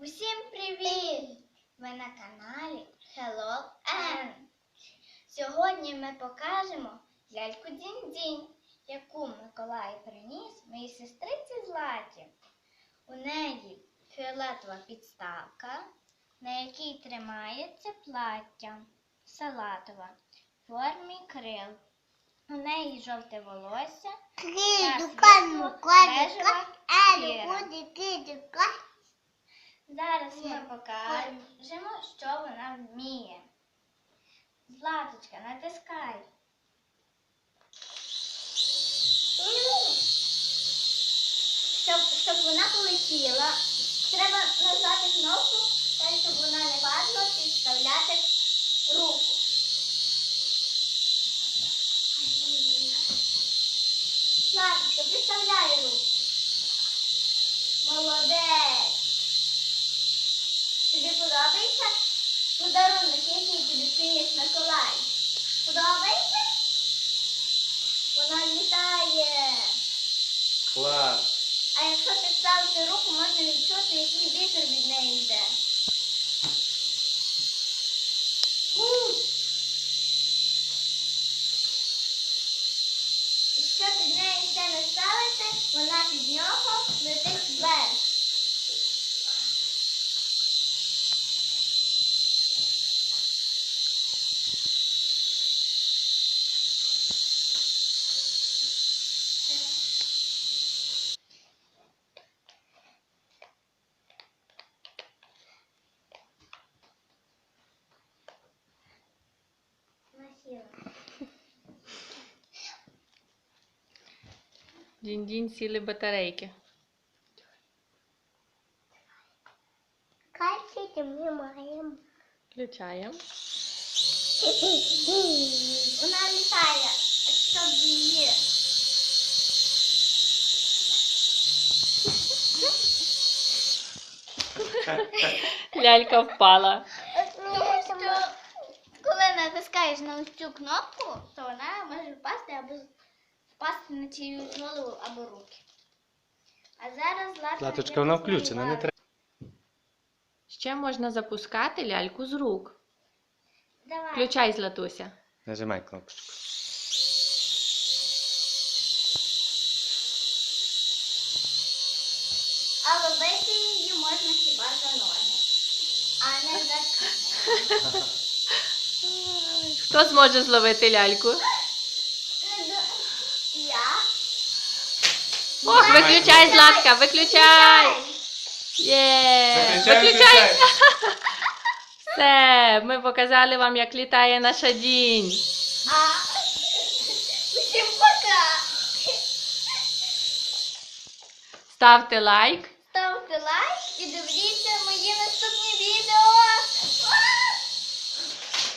Усім привіт! Ви на каналі Hello N. Сьогодні ми покажемо ляльку Дінь-Дінь, яку Миколай приніс моїй сестриці Златі. У неї фіолетова підставка, на якій тримається плаття салатова в формі крил. У неї жовте волосся та світло-бежева шкіра. Зараз ми покажемо, що вона вміє. Златочка, натискай. Щоб, щоб вона полетіла, треба нажати кнопку, так щоб вона не падала, підставляти руку. Златочка, підставляй руку. Молодець. Тобі подобається подарунок, який тобі приніс Миколай? Подобається? Вона літає. Клас. А якщо підставити руку, можна відчути, який вітер від неї йде. Якщо під нею ще не ставити, вона під нього Дінь-дінь сіли батарейки. Кальцій ми маємо. Включаємо. Вона літає, щоб її. Лялька впала. Коли натискаєш на цю кнопку, то вона може впасти або впасти на чиюсь голову або руки. А зараз Злата Латочка, вона включена, не треба. Ще можна запускати ляльку з рук. Давай. Включай, Златуся. Нажимай кнопочку. А ловити її можна хіба за ноги, а не за. Хто зможе зловити ляльку? Я. Ох, виключай, Златка, виключай! Є! Виключай! Все, ми показали вам, як літає наша дінь. Всім пока. Ставте лайк. Ставте лайк і дивіться мої наступні